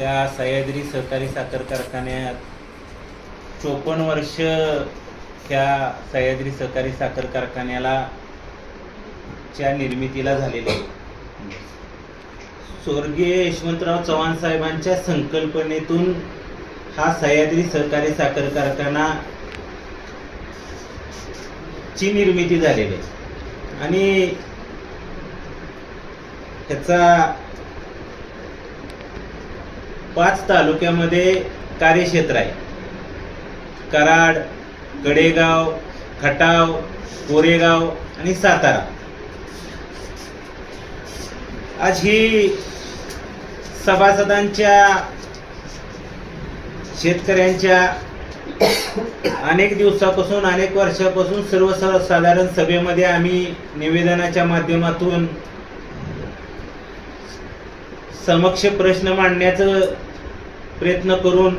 त्या सह्याद्री सहकारी साखर कारखान्यात चोपन्न वर्ष त्या सह्याद्री सहकारी साखर कारखान्याला च्या निर्मितीला झालेले. स्वर्गीय यशवंतराव चव्हाण साहेबांच्या संकल्पनेतून हा सह्याद्री सहकारी साखर कारखाना ची निर्मिती झालेली आहे. आणि त्याचा पाच तालुक्यामध्ये कार्यक्षेत्र आहे. कराड गडेगाव खटाव कोरेगाव आणि सातारा. आज ही सभासदांच्या शेतकऱ्यांच्या अनेक दिवसापासून अनेक वर्षापासून सर्वसाधारण सभेमध्ये आम्ही निवेदनाच्या माध्यमातून समक्ष प्रश्न मांडण्याचं प्रयत्न करून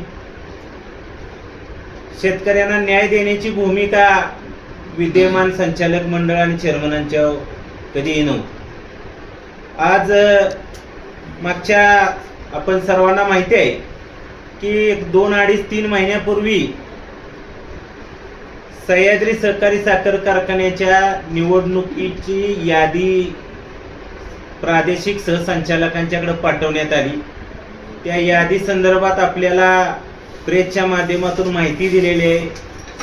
शेतकऱ्यांना न्याय देण्याची भूमिका विद्यमान संचालक मंडळ आणि चेअरमनांच्या कधीही नव्हती आज मागच्या आपण सर्वांना माहिती आहे की एक दोन अडीच तीन महिन्यापूर्वी सह्याद्री सहकारी साखर कारखान्याच्या निवडणुकीची यादी प्रादेशिक सहसंचालकांच्याकडे पाठवण्यात आली. त्या यादी संदर्भात आपल्याला प्रेसच्या माध्यमातून माहिती दिलेली आहे.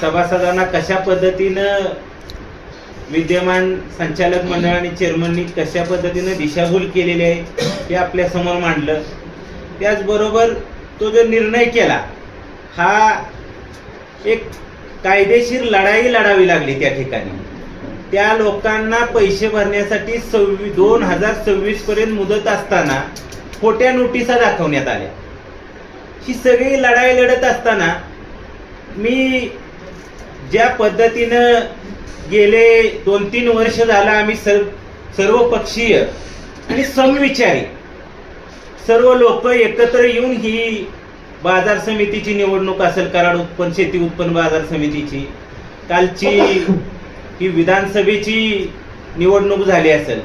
सभासदांना कशा पद्धतीनं विद्यमान संचालक मंडळ आणि चेअरमननी कशा पद्धतीनं दिशाभूल केलेली आहे हे आपल्यासमोर मांडलं. त्याचबरोबर तो जो निर्णय केला हा एक कायदेशीर लढाई लढावी लागली त्या ठिकाणी. त्या लोकांना पैसे भरण्यासाठी सव्वी दोन हजार सव्वीसपर्यंत मुदत असताना खोट्या नोटिसा दाखवण्यात आल्या. ही सगळी लढाई लढत असताना मी ज्या पद्धतीनं गेले दोन तीन वर्ष झालं आम्ही सर्व सर्वपक्षीय आणि समविचारी. सर्व लोक एकत्र येऊन ही बाजार समितीची निवडणूक असेल कराड उत्पन्न शेती उत्पन्न बाजार समितीची. कालची ही विधानसभेची निवडणूक झाली असेल.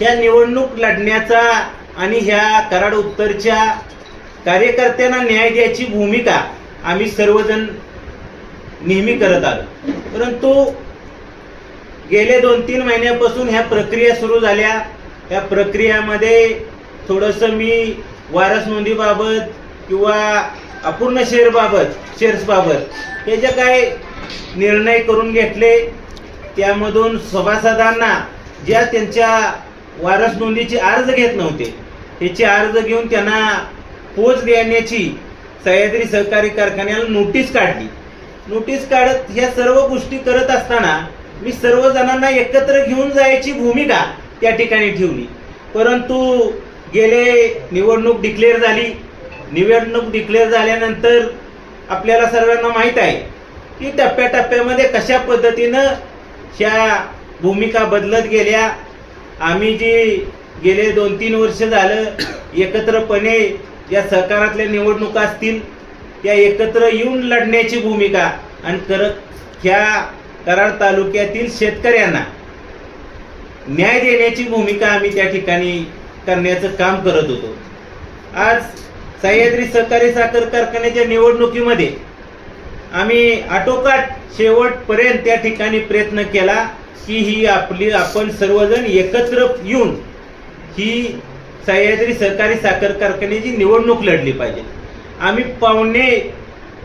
ह्या निवडणूक लढण्याचा आणि ह्या कराड उत्तरच्या कार्यकर्त्यांना न्याय द्यायची भूमिका आम्ही सर्वजण नेहमी करत आलो. परंतु गेले दोन तीन महिन्यापासून ह्या प्रक्रिया सुरू झाल्या. या प्रक्रियामध्ये थोडंसं मी वारस नोंदीबाबत किंवा अपूर्ण शेअरबाबत शेअर्सबाबत हे जे काय निर्णय करून घेतले त्यामधून सभासदांना ज्या त्यांच्या वारस नोंदीचे अर्ज घेत नव्हते. त्याचे अर्ज घेऊन त्यांना पोच देण्याची सह्याद्री सहकारी कारखान्याला नोटीस काढली. नोटीस काढत ह्या सर्व गोष्टी करत असताना मी सर्व जणांना एकत्र घेऊन जायची भूमिका त्या ठिकाणी ठेवली. परंतु गेले निवडणूक डिक्लेअर झाली. निवडणूक डिक्लेअर झाल्यानंतर आपल्याला सर्वांना माहीत आहे की टप्प्याटप्प्यामध्ये कशा पद्धतीनं ह्या भूमिका बदलत गेल्या आम्ही जी गेले दोन तीन वर्ष झालं एकत्रपणे या सहकारातल्या निवडणुका असतील त्या एकत्र येऊन लढण्याची भूमिका आणि करत ह्या कराड तालुक्यातील शेतकऱ्यांना न्याय देण्याची भूमिका आम्ही त्या ठिकाणी करण्याचं काम करत होतो. आज सह्याद्री सहकारी साखर कारखान्याच्या निवडणुकीमध्ये आम्ही आटोकाट शेवटपर्यंत त्या ठिकाणी प्रयत्न केला. की ही आपली आपण सर्वजण एकत्र येऊन ही सह्याद्री सहकारी साखर कारखान्याची निवडणूक लढली पाहिजे. आम्ही पावणे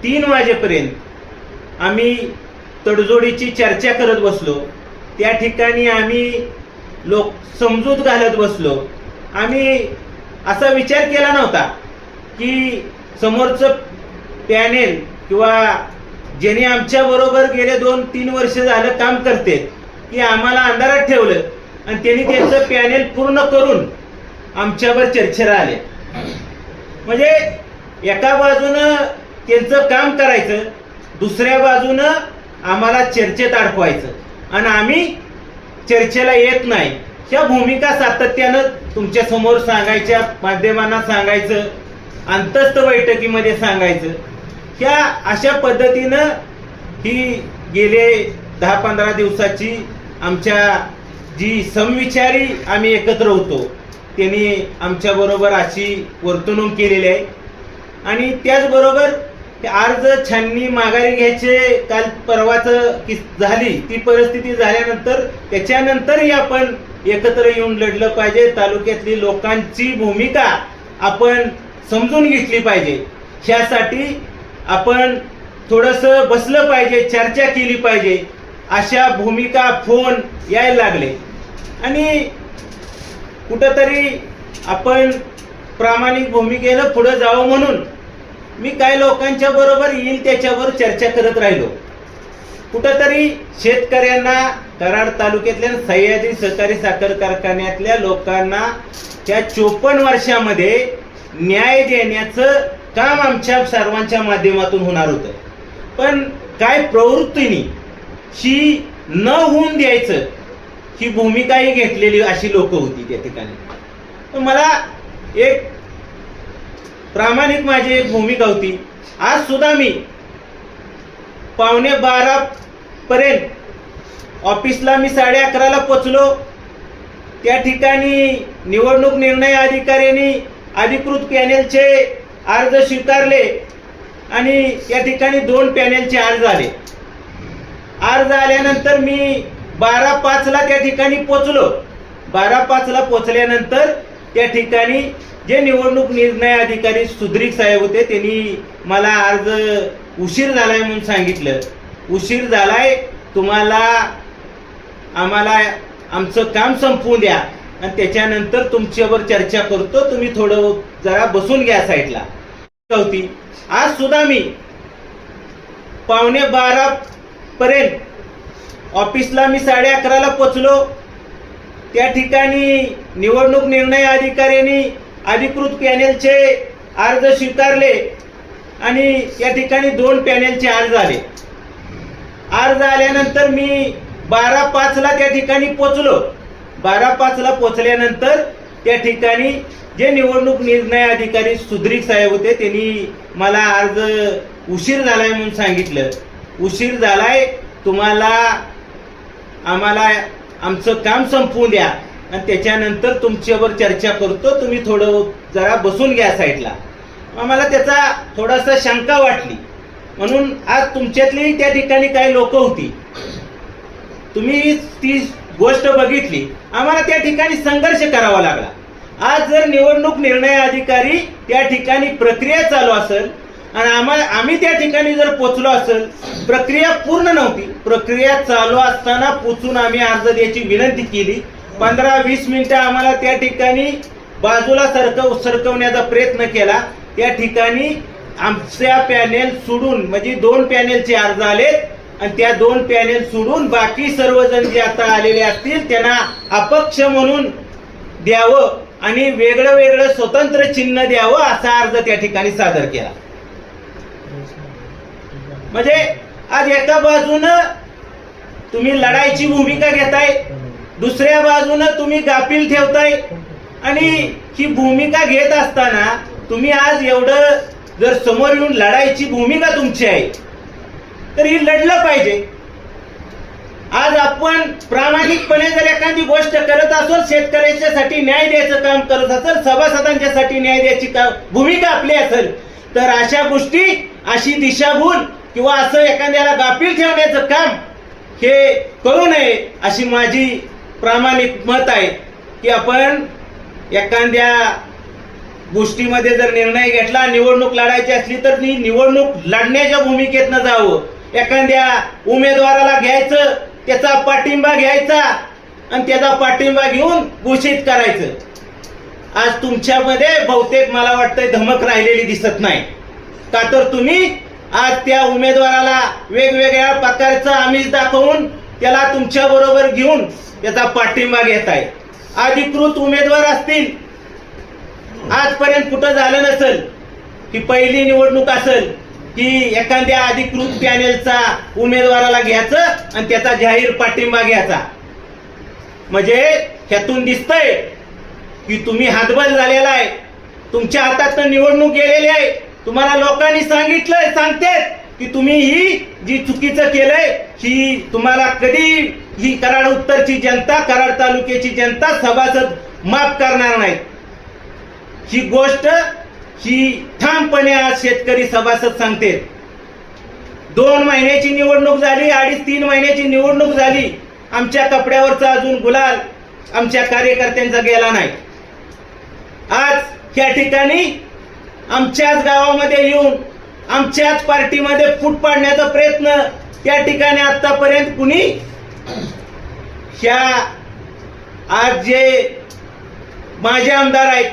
तीन वाजेपर्यंत आम्ही तडजोडीची चर्चा करत बसलो. त्या ठिकाणी आम्ही लोक समजूत घालत बसलो. आम्ही असा विचार केला नव्हता की समोरचं पॅनेल किंवा ज्याने आमच्याबरोबर गेले दोन तीन वर्ष झालं काम करते की आम्हाला अंधारात ठेवलं. आणि त्यांनी त्यांचं पॅनेल पूर्ण करून आमच्यावर चर्चेला आले. म्हणजे एका बाजूनं त्यांचं काम करायचं दुसऱ्या बाजूनं आम्हाला चर्चेत अडकवायचं. आणि आम्ही चर्चेला येत नाही. ह्या भूमिका सातत्यानं तुमच्यासमोर सांगायच्या माध्यमांना सांगायचं अंतस्थ बैठकीमध्ये सांगायचं. ह्या अशा पद्धतीनं ही गेले दहा पंधरा दिवसाची आमच्या जी समविचारी आम्ही एकत्र होतो त्यांनी आमच्याबरोबर अशी वर्तणूक केलेली आहे. आणि त्याचबरोबर अर्ज छाननी माघारी घ्यायचे काल परवाच झाली ती परिस्थिती झाल्यानंतर त्याच्यानंतरही आपण एकत्र येऊन लढलं पाहिजे. तालुक्यातली लोकांची भूमिका आपण समजून घेतली पाहिजे. ह्यासाठी आपण थोडंसं बसलं पाहिजे चर्चा केली पाहिजे. अशा भूमिका फोन यायला लागले. आणि कुठंतरी आपण प्रामाणिक भूमिकेनं पुढं जावं म्हणून मी काही लोकांच्या बरोबर येईल त्याच्यावर चर्चा करत राहिलो. कुठंतरी शेतकऱ्यांना कराड तालुक्यातल्या सह्याद्री सहकारी साखर कारखान्यातल्या लोकांना त्या चोपन्न वर्षामध्ये न्याय देण्याचं काम आमच्या सर्वांच्या माध्यमातून होणार होतं. पण काय प्रवृत्तीने ही न होऊन द्यायचं ही भूमिकाही घेतलेली अशी लोक होती त्या ठिकाणी. मला एक प्रामाणिक माझी एक भूमिका होती. आज सुद्धा मी पावणे बारा पर्यंत ऑफिसला मी साडे अकराला पोचलो. त्या ठिकाणी निवडणूक निर्णय अधिकाऱ्यांनी अधिकृत पॅनेलचे अर्ज स्वीकारले आणि त्या ठिकाणी दोन पॅनेलचे अर्ज आले. अर्ज आल्यानंतर मी बारा पाचला त्या ठिकाणी पोचलो. बारा पाचला पोचल्यानंतर त्या ठिकाणी जे निवडणूक निर्णय अधिकारी सुद्रिक साहेब होते त्यांनी मला अर्ज उशीर झालाय म्हणून सांगितलं. उशीर झालाय तुम्हाला आम्हाला आमचं काम संपवून द्या. आणि त्याच्यानंतर तुमच्यावर चर्चा करतो तुम्ही थोडं जरा बसून घ्या साईडला. होती. आज सुद्धा मी पावणे बारा पर्यंत. ऑफिसला मी साडे अकराला पोचलो. त्या ठिकाणी निवडणूक निर्णय अधिकाऱ्यांनी अधिकृत पॅनेलचे अर्ज स्वीकारले आणि त्या ठिकाणी दोन पॅनेलचे अर्ज आले. अर्ज आल्यानंतर मी बारा पाचला त्या ठिकाणी पोचलो. बारा पाचला पोचल्यानंतर त्या ठिकाणी जे निवडणूक निर्णय अधिकारी सुद्रिक साहेब होते त्यांनी मला अर्ज उशीर झालाय म्हणून सांगितलं. उशीर झालाय तुम्हाला आम्हाला आमचं काम संपवून द्या. आणि त्याच्यानंतर तुमच्यावर चर्चा करतो तुम्ही थोडं जरा बसून घ्या साईडला. आम्हाला त्याचा थोडासा शंका वाटली. म्हणून आज तुमच्यातली त्या ठिकाणी काही लोक होती. तुम्ही ती गोष्ट बघितली. आम्हाला त्या ठिकाणी संघर्ष करावा लागला. आज जर निवडणूक निर्णय अधिकारी त्या ठिकाणी प्रक्रिया चालू असेल आणि आम्हाला आम्ही त्या ठिकाणी जर पोचलो असेल प्रक्रिया पूर्ण नव्हती. प्रक्रिया चालू असताना पोचून आम्ही अर्ज द्यायची विनंती केली. पंधरा वीस मिनिटं आम्हाला त्या ठिकाणी बाजूला सरकव सरकवण्याचा प्रयत्न केला. त्या ठिकाणी आमच्या पॅनेल सोडून म्हणजे दोन पॅनेलचे अर्ज आलेत आणि त्या दोन पॅनेल सोडून बाकी सर्वजण जे आता आलेले असतील त्यांना अपक्ष म्हणून द्यावं आणि वेगळं वेगळं स्वतंत्र चिन्ह द्यावं असा अर्ज त्या ठिकाणी सादर केला. म्हणजे आज एका बाजूनं तुम्ही लढाईची भूमिका घेताय दुसऱ्या बाजूनं तुम्ही गाफील ठेवताय. आणि ही भूमिका घेत असताना तुम्ही आज एवढं जर समोर येऊन लढाईची भूमिका तुमची आहे तर ही लढलं पाहिजे. आज आपण प्रामाणिकपणे जर एखादी गोष्ट करत असो शेतकऱ्यांच्यासाठी न्याय द्यायचं काम करत असेल सभासदांच्यासाठी न्याय द्यायची भूमिका आपली असेल तर अशा गोष्टी अशी दिशाभूल किंवा असं एखाद्याला गाफील ठेवण्याचं काम हे करू नये अशी माझी प्रामाणिक मत आहे की आपण एखाद्या गोष्टीमध्ये जर निर्णय घेतला निवडणूक लढायची असली तर ती निवडणूक लढण्याच्या भूमिकेतनं जावं. एखाद्या उमेदवाराला घ्यायचं त्याचा पाठिंबा घ्यायचा आणि त्याचा पाठिंबा घेऊन घोषित करायचं. आज तुमच्यामध्ये बहुतेक मला वाटतंय धमक राहिलेली दिसत नाही. का तर तुम्ही आज त्या उमेदवाराला वेगवेगळ्या प्रकारचं आमिष दाखवून त्याला तुमच्या बरोबर घेऊन त्याचा पाठिंबा घेताय अधिकृत उमेदवार असतील. आजपर्यंत कुठं झालं नसेल की पहिली निवडणूक असेल की एखाद्या अधिकृत पॅनेलचा उमेदवाराला घ्यायचं आणि त्याचा जाहीर पाठिंबा घ्यायचा. म्हणजे ह्यातून दिसतंय की तुम्ही हातबल झालेला आहे. तुमच्या हातात निवडणूक गेलेली आहे. तुम्हाला लोकांनी सांगितलंय सांगतेत की तुम्ही ही जी चुकीचं केलंय ही तुम्हाला कधी ही कराड उत्तरची जनता कराड तालुक्याची जनता सभासद माफ करणार नाही. ही गोष्ट ही ठामपणे आज शेतकरी सभासद सांगते दोन महिन्याची निवडणूक झाली अडीच तीन महिन्याची निवडणूक झाली. आमच्या कपड्यावरचा अजून गुलाल आमच्या कार्यकर्त्यांचा गेला नाही. आज या ठिकाणी आमच्याच गावामध्ये येऊन आमच्याच पार्टीमध्ये फूट पाडण्याचा प्रयत्न त्या ठिकाणी आतापर्यंत कुणी ह्या आज जे माझे आमदार आहेत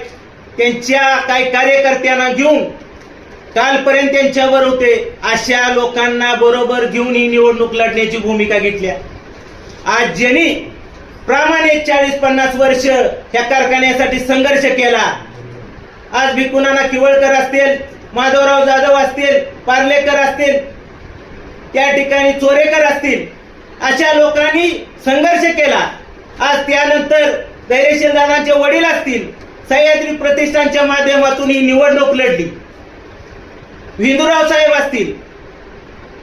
त्यांच्या काही कार्यकर्त्यांना घेऊन कालपर्यंत त्यांच्यावर होते अशा लोकांना बरोबर घेऊन ही निवडणूक लढण्याची भूमिका घेतल्या. आज ज्यांनी प्रामाणिक चाळीस पन्नास वर्ष ह्या कारखान्यासाठी संघर्ष केला आज भिकुनाना किवळकर असतील माधवराव जाधव असतील पार्लेकर असतील त्या ठिकाणी चोरेकर असतील अशा लोकांनी संघर्ष केला. आज त्यानंतर धैर्यशील दादांचे वडील असतील सह्याद्री प्रतिष्ठानच्या माध्यमातून ही निवडणूक लढली. हिंदूराव साहेब असतील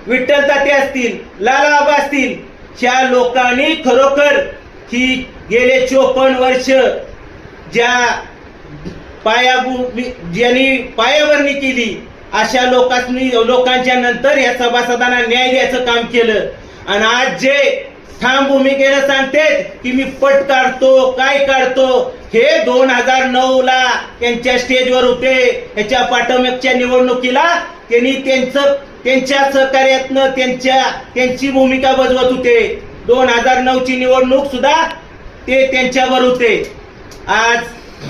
विठ्ठल ताते असतील लाला आबा असतील त्या लोकांनी खरोखर ही गेले चोपन्न वर्ष ज्या पायाभूमी ज्यांनी पायाभरणी केली अशा लोकांनी लोकांच्या नंतर या सभासदांना न्याय द्यायचं काम केलं. आणि आज जे ठाम भूमिकेनं सांगतेत की मी पट काढतो काय काढतो हे दोन हजार नऊ ला त्यांच्या स्टेजवर होते. ह्याच्या पाठोमागच्या निवडणुकीला त्यांनी त्यांचं त्यांच्या सहकार्यातनं त्यांच्या त्यांची भूमिका बजवत होते. दोन हजार नऊ ची निवडणूक सुद्धा ते त्यांच्यावर होते. आज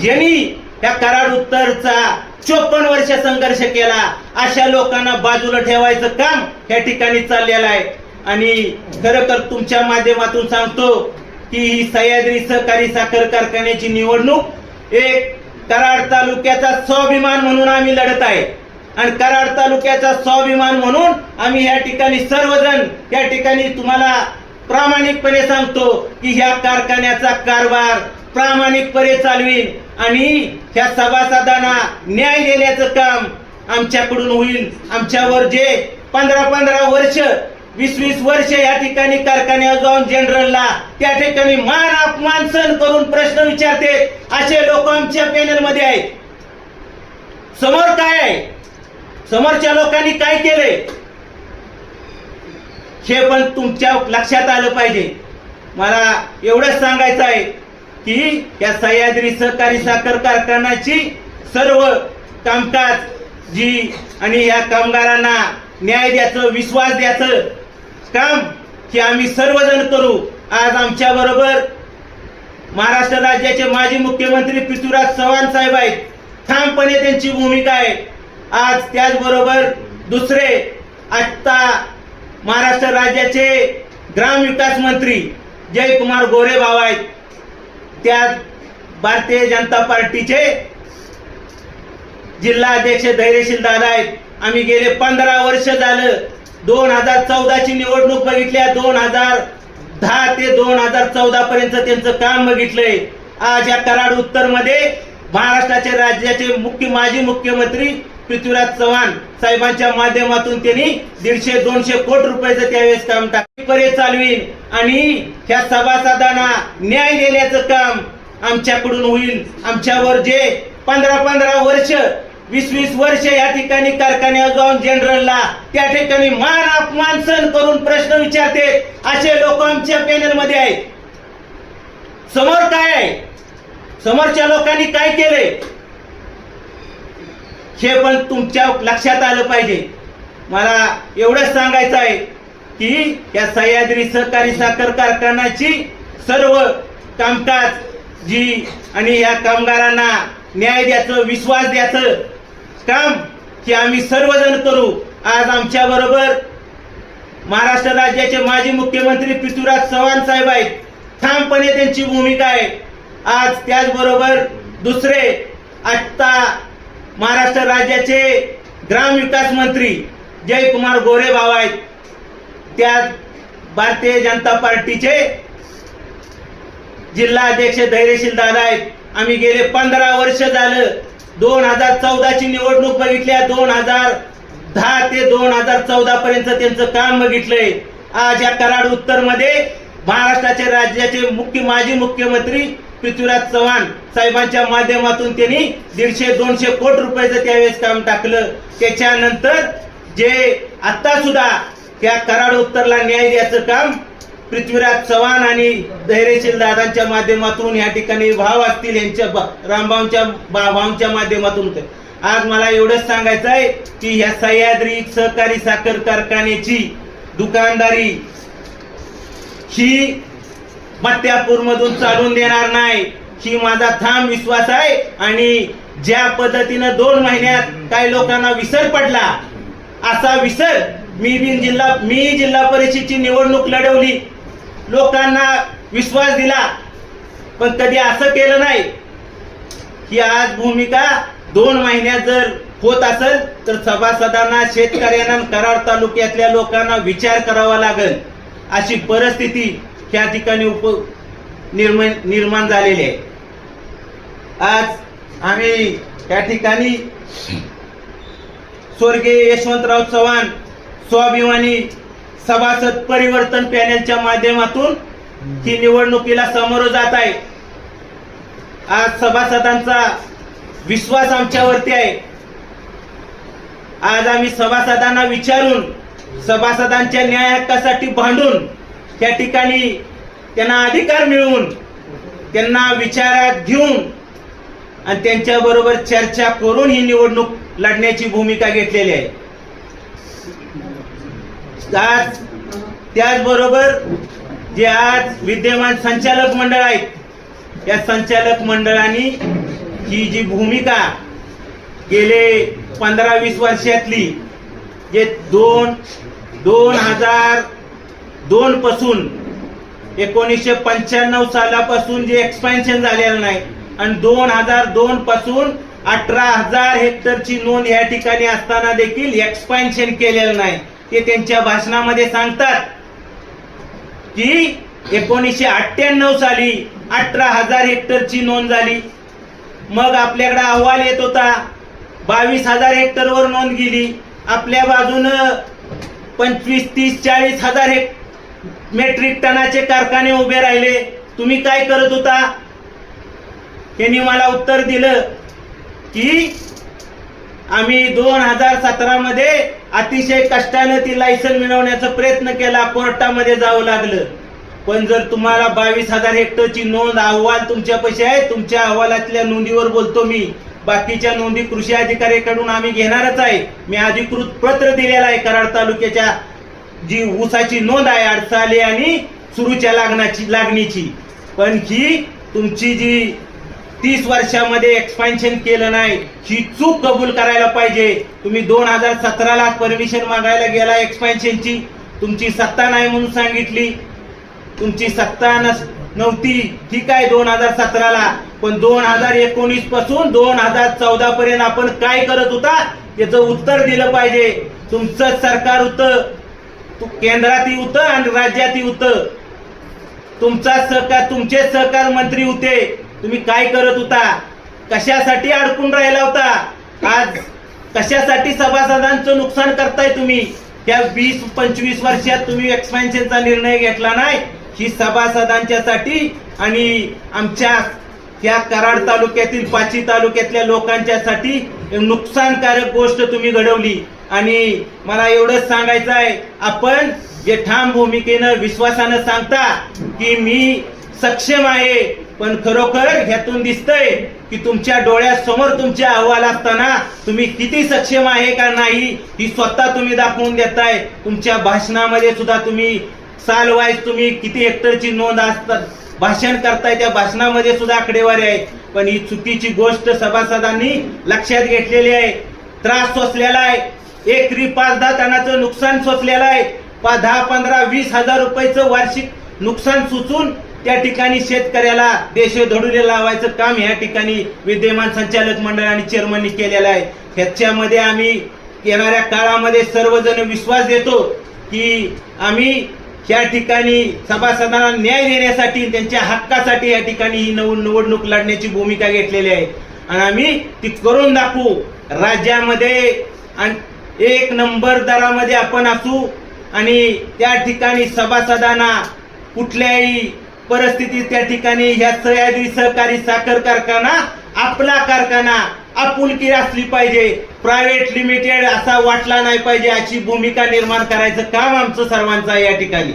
ज्यांनी या कराड उत्तरचा चोपन्न वर्ष संघर्ष केला. अशा लोकांना बाजूला ठेवायचं काम या ठिकाणी चाललेलं आहे. आणि खरं तर तुमच्या माध्यमातून सांगतो की ही सह्याद्री सहकारी साखर कारखान्याची निवडणूक एक कराड तालुक्याचा स्वाभिमान म्हणून आम्ही लढत आहे. आणि कराड तालुक्याचा स्वाभिमान म्हणून आम्ही या ठिकाणी सर्वजण या ठिकाणी तुम्हाला प्रामाणिकपणे सांगतो की ह्या कारखान्याचा कारभार प्रामाणिकपणे चालवीन आणि ह्या सभासदांना न्याय देण्याचं काम आमच्याकडून होईल. आमच्यावर जे पंधरा पंधरा वर्ष वीस वीस वर्ष या ठिकाणी कारखान्यावर जाऊन जनरलला त्या ठिकाणी मान अपमान सहन करून प्रश्न विचारते असे लोक आमच्या पॅनलमध्ये आहेत. समोर काय आहे? समोरच्या लोकांनी काय केलंय? हे पण तुमच्या लक्षात आलं पाहिजे. मला एवढंच सांगायचं आहे की या सह्याद्री सहकारी साखर कारखान्याची सर्व कामकाज जी आणि या कामगारांना न्याय द्यायचं विश्वास द्यायचं काम की आम्ही सर्वजण करू. आज आमच्या बरोबर महाराष्ट्र राज्याचे माजी मुख्यमंत्री पृथ्वीराज चव्हाण साहेब आहेत. ठामपणे त्यांची भूमिका आहे. आज त्याचबरोबर दुसरे आत्ता महाराष्ट्र राज्याचे ग्राम विकास मंत्री जयकुमार गोरे भाऊ आहेत. त्या भारतीय जनता पार्टीचे जिल्हा अध्यक्ष धैर्यशील दादा आहेत. आम्ही गेले पंधरा वर्ष झालं. दोन हजार चौदाची निवडणूक बघितल्या. दोन हजार दहा ते दोन हजार चौदा पर्यंत त्यांचं काम बघितलंय. आज या कराड उत्तरमध्ये महाराष्ट्राचे राज्याचे मुख्य माजी मुख्यमंत्री पृथ्वीराज चव्हाण साहेबांच्या माध्यमातून त्यांनी दीडशे दोनशे कोटी रुपयाचं त्यावेळेस काम टाकले चालवीन आणि ह्या सभासदांना न्याय देण्याचं काम आमच्याकडून होईल. आमच्यावर जे पंधरा पंधरा वर्ष वीस वीस वर्ष या ठिकाणी कारखान्यावर जाऊन जनरलला त्या ठिकाणी मान अपमान सहन करून प्रश्न विचारते असे लोक आमच्या पॅनलमध्ये आहेत. समोर काय आहे? समोरच्या लोकांनी काय केलंय? हे पण तुमच्या लक्षात आलं पाहिजे. मला एवढंच सांगायचं आहे की या सह्याद्री सहकारी साखर कारखान्याची सर्व कामकाज जी आणि या कामगारांना न्याय द्यायचं विश्वास द्यायचं काम की आम्ही सर्वजण करू. आज आमच्या बरोबर महाराष्ट्र राज्याचे माजी मुख्यमंत्री पृथ्वीराज चव्हाण साहेब आहेत. ठामपणे त्यांची भूमिका आहे. आज त्याचबरोबर दुसरे आत्ता महाराष्ट्र राज्याचे ग्राम विकास मंत्री जयकुमार गोरे भाऊ आहेत. त्यात भारतीय जनता पार्टीचे जिल्हा अध्यक्ष धैर्यशील दादा आहेत. आम्ही गेले पंधरा वर्ष झालं. दोन हजार चौदाची निवडणूक बघितल्या. दोन हजार दहा ते दोन हजार चौदा पर्यंत त्यांचं काम बघितलंय. आज या कराड उत्तरमध्ये महाराष्ट्राचे राज्याचे मुख्य माजी मुख्यमंत्री पृथ्वीराज चव्हाण साहेबांच्या माध्यमातून त्यांनी दीडशे दोनशे कोटी रुपयाचं त्यावेळेस काम टाकलं. त्याच्यानंतर जे आता सुद्धा त्या कराड उत्तरला न्याय द्यायचं काम पृथ्वीराज चव्हाण आणि धैर्यशील दादांच्या माध्यमातून या ठिकाणी भाव असतील यांच्या बा- रामभाऊंच्या बा- माध्यमातून आज मला एवढंच सांगायचं आहे की ह्या सह्याद्री सहकारी साखर कारखान्याची दुकानदारी ही मत्यापूर मधून चालून देणार नाही. ही माझा ठाम विश्वास आहे. आणि ज्या पद्धतीनं दोन महिन्यात काही लोकांना विसर पडला असा विसर मी बिन जिल्हा मी जिल्हा परिषदची निवडणूक लढवली. लोकांना विश्वास दिला पण कधी असं केलं नाही. ही आज भूमिका दोन महिन्यात जर होत असेल तर सभासदांना शेतकऱ्यांना कराड तालुक्यातल्या लोकांना विचार करावा लागेल. अशी परिस्थिती या ठिकाणी उप निर्माण निर्माण झालेले आहे आज आम्ही या ठिकाणी स्वर्गीय यशवंतराव चव्हाण स्वाभिमानी सभासद परिवर्तन पॅनेलच्या माध्यमातून ही निवडणुकीला समोर जात आहे. आज सभासदांचा विश्वास आमच्यावरती आहे. आज आम्ही सभासदांना विचारून सभासदांच्या न्याय हक्कासाठी भांडून त्या ठिकाणी त्यांना अधिकार मिळवून त्यांना विचारात घेऊन आणि त्यांच्याबरोबर चर्चा करून ही निवडणूक लढण्याची भूमिका घेतलेली आहे. आज त्याचबरोबर जे आज विद्यमान संचालक मंडळ आहेत या संचालक मंडळाने ही जी भूमिका गेले पंधरा वीस वर्षातली जे दोन दोन हजार दोन पासून एकोणीसशे पंच्याण्णव सालापासून जे एक्सपान्शन झालेलं नाही आणि दोन हजार दोन पासून अठरा हजार हेक्टरची नोंद या ठिकाणी असताना देखील एक्सपान्शन केलेलं नाही. ते त्यांच्या भाषणामध्ये सांगतात की एकोणीसशे अठ्ठ्याण्णव साली अठरा हजार हेक्टरची नोंद झाली. मग आपल्याकडे अहवाल येत होता बावीस हजार हेक्टरवर नोंद गेली. आपल्या बाजूनं पंचवीस तीस चाळीस हजार हेक्टर मेट्रिक टनाचे कारखाने उभे राहिले. तुम्ही काय करत होता? त्यांनी मला उत्तर दिलं की आम्ही दोन हजार सतरा मध्ये अतिशय कष्टानं ती लायसन मिळवण्याचा प्रयत्न केला कोर्टामध्ये जावं लागलं. पण जर तुम्हाला बावीस हजार हेक्टरची नोंद अहवाल तुमच्या पैसे आहे तुमच्या अहवालातल्या नोंदीवर बोलतो मी. बाकीच्या नोंदी कृषी अधिकाऱ्याकडून आम्ही घेणारच आहे. मी अधिकृत पत्र दिलेलं आहे कराड तालुक्याच्या जी ऊसाची नोंद आहे अडसाले आणि सुरूच्या लागण्याची लागणीची. पण ही तुमची जी तीस वर्षामध्ये एक्सपान्शन केलं नाही ही चूक कबूल करायला पाहिजे. तुम्ही दोन हजार सतराला परमिशन मागायला गेला एक्सपान्शनची तुमची सत्ता नाही म्हणून सांगितली. तुमची सत्ता नस नव्हती. ठीक आहे दोन हजार सतराला? पण दोन हजार एकोणीसपासून दोन हजार चौदा पर्यंत आपण काय करत होता? याचं उत्तर दिलं पाहिजे. तुमचं सरकार होतं. तू केंद्रातही होतं आणि राज्यात होतं. तुमचा सहकार तुमचे सहकार मंत्री होते. तुम्ही काय करत होता? कशासाठी अडकून राहिला होता? आज कशासाठी सभासदांचं नुकसान करताय तुम्ही? त्या वीस पंचवीस वर्षात तुम्ही एक्सपेन्शनचा निर्णय घेतला नाही. ही सभासदांच्यासाठी आणि आमच्या त्या कराड तालुक्यातील पाची तालुक्यातल्या लोकांच्यासाठी नुकसानकारक गोष्ट तुम्ही घडवली. आणि मला एवढंच सांगायचं आहे आपण जे ठाम भूमिकेनं विश्वासानं सांगता की मी सक्षम आहे पण खरोखर ह्यातून दिसतंय की तुमच्या डोळ्यासमोर तुमचे अहवाल असताना तुम्ही किती सक्षम आहे का नाही ही स्वतः तुम्ही दाखवून देताय. तुमच्या भाषणामध्ये सुद्धा तुम्ही साल वाईज तुम्ही किती हेक्टरची नोंद असतात भाषण करताय त्या भाषणामध्ये सुद्धा आकडेवारी आहे. पण ही चुकीची गोष्ट सभासदांनी लक्षात घेतलेली आहे. त्रास सोसलेला आहे. एकरी पाच दहा टनाचं नुकसान सोसलेलं आहे. पा- दहा पंधरा वीस हजार रुपयाचं वार्षिक नुकसान सुचून त्या ठिकाणी शेतकऱ्याला देशधडुले लावायचं काम या ठिकाणी विद्यमान संचालक मंडळ आणि चेअरमननी केलेलं आहे. ह्याच्यामध्ये आम्ही येणाऱ्या काळामध्ये सर्वजण विश्वास देतो की आम्ही या ठिकाणी सभासदांना न्याय देण्यासाठी त्यांच्या हक्कासाठी या ठिकाणी ही नऊ निवडणूक लढण्याची भूमिका घेतलेली आहे. आणि आम्ही ती करून दाखवू. राज्यामध्ये आणि एक नंबर दरामध्ये आपण असू आणि त्या ठिकाणी सभासदांना कुठल्याही परिस्थितीत त्या ठिकाणी ह्या सह्याद्री सहकारी साखर कारखाना आपला कारखाना आपुलकी असली पाहिजे. प्रायव्हेट लिमिटेड असा वाटला नाही पाहिजे अशी भूमिका निर्माण करायचं काम आमचं सर्वांचं आहे या ठिकाणी.